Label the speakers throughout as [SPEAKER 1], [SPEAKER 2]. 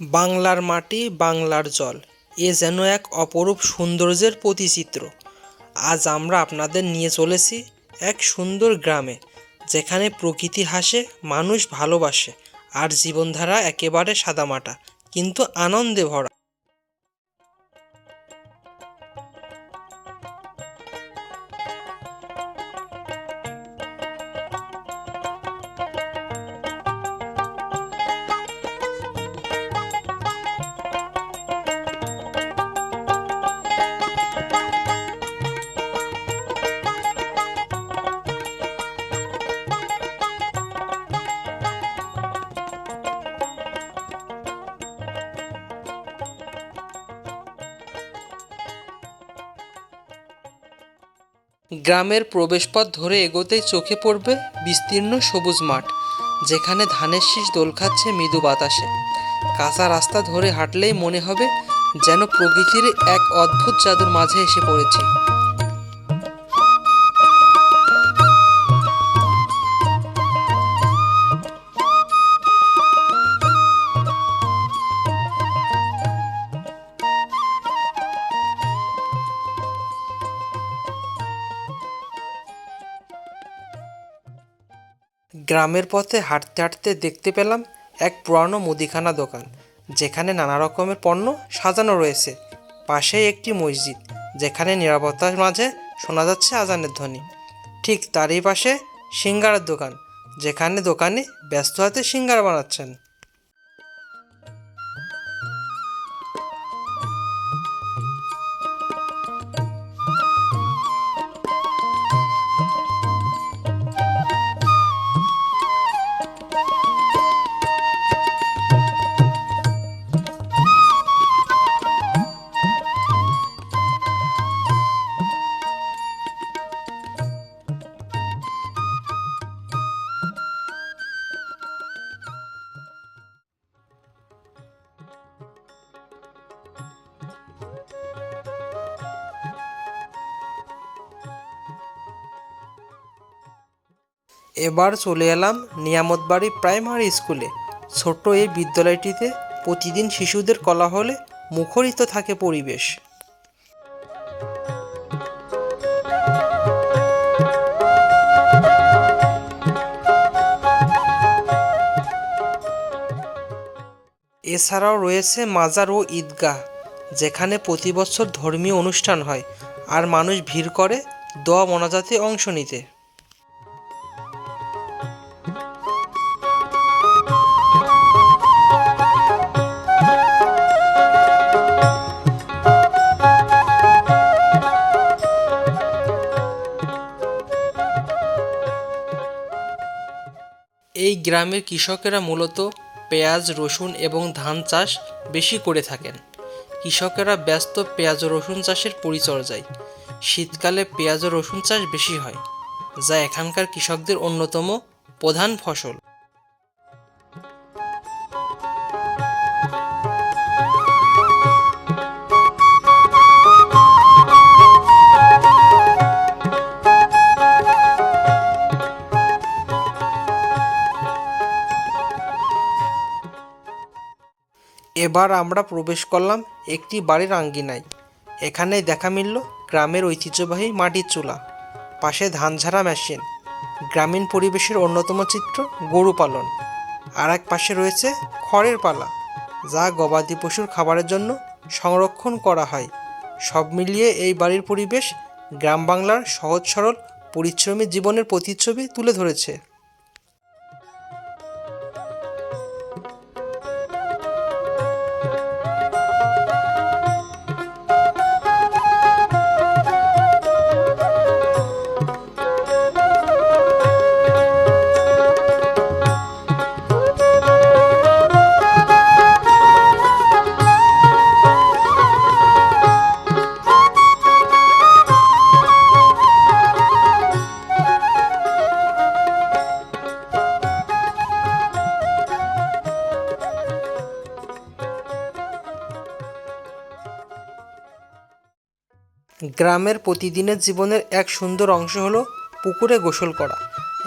[SPEAKER 1] বাংলার মাটি, বাংলার জল। এ যেন এক অপরূপ সৌন্দর্যের প্রতিচিত্র। আজ আমরা আপনাদের নিয়ে চলেছি এক সুন্দর গ্রামে, যেখানে প্রকৃতি হাসে, মানুষ ভালোবাসে, আর জীবনধারা একেবারে সাদামাটা, কিন্তু আনন্দে ভরা। গ্রামের প্রবেশপথ ধরে এগোতেই চোখে পড়বে বিস্তীর্ণ সবুজ মাঠ, যেখানে ধানের শীষ দোল খাচ্ছে মৃদু বাতাসে। কাঁচা রাস্তা ধরে হাঁটলেই মনে হবে যেন প্রকৃতির এক অদ্ভুত জাদুর মাঝে এসে পড়েছি। গ্রামের পথে হাঁটতে হাঁটতে দেখতে পেলাম এক পুরানো মুদিখানা দোকান, যেখানে নানা রকমের পণ্য সাজানো রয়েছে। পাশেই একটি মসজিদ, যেখানে নিরাপত্তার মাঝে শোনা যাচ্ছে আজানের ধ্বনি। ঠিক তারই পাশে সিঙ্গারের দোকান, যেখানে দোকানে ব্যস্ত হাতে সিঙ্গার বানাচ্ছেন। এবার চলে এলাম নিয়ামতবাড়ি প্রাইমারি স্কুলে। ছোট্ট এই বিদ্যালয়টিতে প্রতিদিন শিশুদের কলাহলে মুখরিত থাকে পরিবেশ। এছাড়াও রয়েছে মাজার ও ঈদগাহ, যেখানে প্রতি বছর ধর্মীয় অনুষ্ঠান হয়, আর মানুষ ভিড় করে দোয়া মনাজাতে অংশ নিতে। এই গ্রামের কৃষকেরা মূলত পেঁয়াজ, রসুন এবং ধান চাষ বেশি করে থাকেন। কৃষকেরা ব্যস্ত পেঁয়াজ রসুন চাষের পরিচর্যায়। শীতকালে পেঁয়াজ রসুন চাষ বেশি হয়, যা এখানকার কৃষকদের অন্যতম প্রধান ফসল। এবার আমরা প্রবেশ করলাম একটি বাড়ির আঙ্গিনায়। এখানেই দেখা মিলল গ্রামের ঐতিহ্যবাহী মাটির চুলা, পাশে ধান ঝাড়া মেশিন, গ্রামীণ পরিবেশের অন্যতম চিত্র গরু পালন। আর এক পাশে রয়েছে খড়ের পালা, যা গবাদি পশুর খাবারের জন্য সংরক্ষণ করা হয়। সব মিলিয়ে এই বাড়ির পরিবেশ গ্রাম বাংলার সহজ সরল, পরিশ্রমী জীবনের প্রতিচ্ছবি তুলে ধরেছে। গ্রামের প্রতিদিনের জীবনের এক সুন্দর অংশ হলো পুকুরে গোসল করা।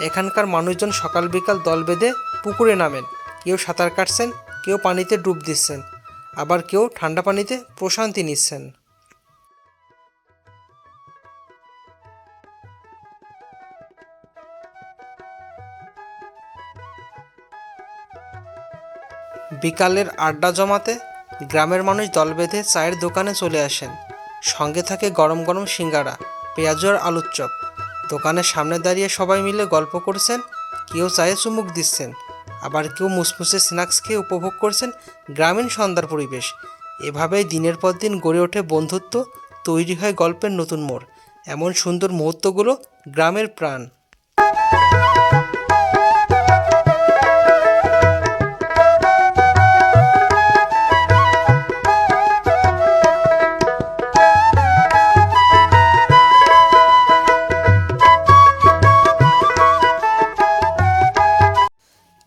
[SPEAKER 1] এখানকার মানুষজন সকাল বিকাল দল বেঁধে পুকুরে নামেন। কেউ সাঁতার কাটছেন, কেউ পানিতে ডুব দিচ্ছেন। আবার কেউ ঠান্ডা পানিতে প্রশান্তি নিচ্ছেন। বিকালের আড্ডা জমাতে গ্রামের মানুষ দল বেঁধে চায়ের দোকানে চলে আসেন। সঙ্গে থাকে গরম গরম সিঙ্গারা, পেঁয়াজ আর আলুর চপ। দোকানের সামনে দাঁড়িয়ে সবাই মিলে গল্প করছেন, কেউ চায়ে চুমুক দিচ্ছেন, আবার কেউ মুসমুসে স্ন্যাক্স খেয়ে উপভোগ করছেন গ্রামীণ সন্ধ্যার পরিবেশ। এভাবেই দিনের পর দিন গড়ে ওঠে বন্ধুত্ব, তৈরি হয় গল্পের নতুন মোড়। এমন সুন্দর মুহূর্তগুলো গ্রামের প্রাণ।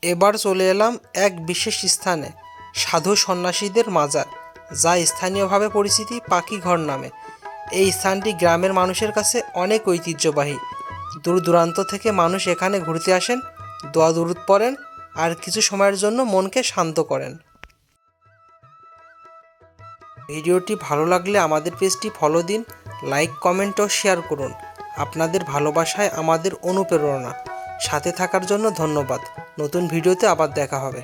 [SPEAKER 1] এবার চলে এলাম এক বিশেষ স্থানে, সাধু সন্ন্যাসীদের মাজার, যা স্থানীয়ভাবে পরিচিতি পাখি ঘর নামে। এই স্থানটি গ্রামের মানুষের কাছে অনেক ঐতিহ্যবাহী। দূর দূরান্ত থেকে মানুষ এখানে ঘুরতে আসেন, দোয়া দুরুদ পড়েন, আর কিছু সময়ের জন্য মনকে শান্ত করেন। ভিডিওটি ভালো লাগলে আমাদের পেজটি ফলো দিন, লাইক, কমেন্ট ও শেয়ার করুন। আপনাদের ভালোবাসায় আমাদের অনুপ্রেরণা। সাথে থাকার জন্য ধন্যবাদ। নতুন ভিডিওতে আবার দেখা হবে।